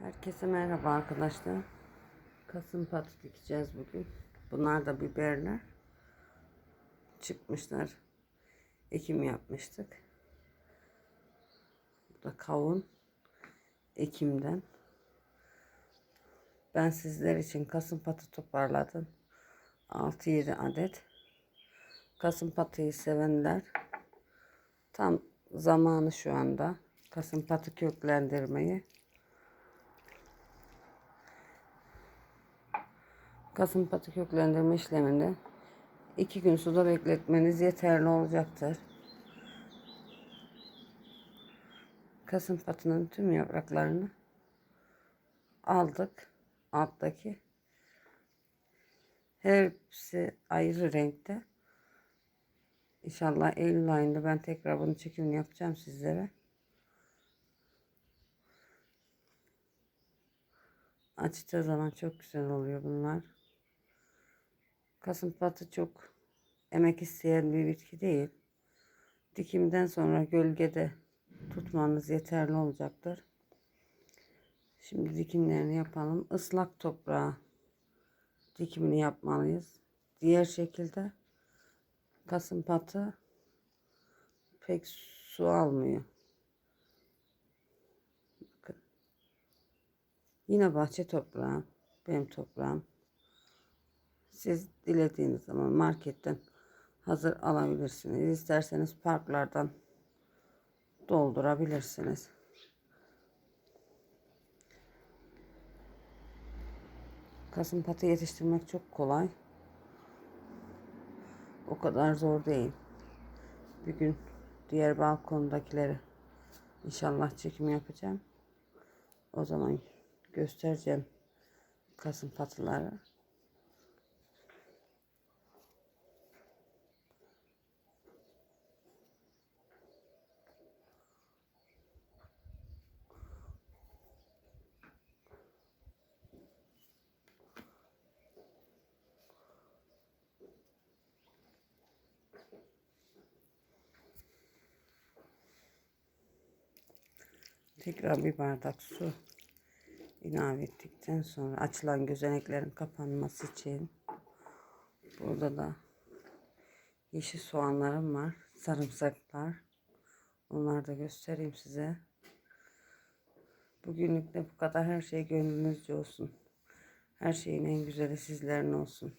Herkese merhaba arkadaşlar. Kasım patı dikeceğiz bugün. Bunlar da biberler. Çıkmışlar. Ekim yapmıştık. Bu da kavun. Ekimden. Ben sizler için kasım patı toparladım. 6-7 adet. Kasım patıyı sevenler tam zamanı şu anda. Kasım patı köklendirmeyi. Kasım patı köklendirme işleminde iki gün suda bekletmeniz yeterli olacaktır. Kasım patının tüm yapraklarını aldık. Alttaki hepsi ayrı renkte. İnşallah Eylül ayında ben tekrar bunun çekimini yapacağım sizlere. Açtığı zaman çok güzel oluyor bunlar. Kasım patı çok emek isteyen bir bitki değil. Dikimden sonra gölgede tutmanız yeterli olacaktır. Şimdi dikimlerini yapalım. Islak toprağa dikimini yapmalıyız. Diğer şekilde kasım patı pek su almıyor. Bakın. Yine bahçe toprağı. Benim toprağım. Siz dilediğiniz zaman marketten hazır alabilirsiniz. İsterseniz parklardan doldurabilirsiniz. Kasım patı yetiştirmek çok kolay. O kadar zor değil. Bir gün diğer balkondakileri inşallah çekim yapacağım. O zaman göstereceğim kasım patıları. Tekrar bir bardak su ilave ettikten sonra açılan gözeneklerin kapanması için burada da yeşil soğanlarım var. Sarımsaklar. Onları da göstereyim size. Bugünlük de bu kadar. Her şey gönlünüzce olsun. Her şeyin en güzeli sizlerin olsun.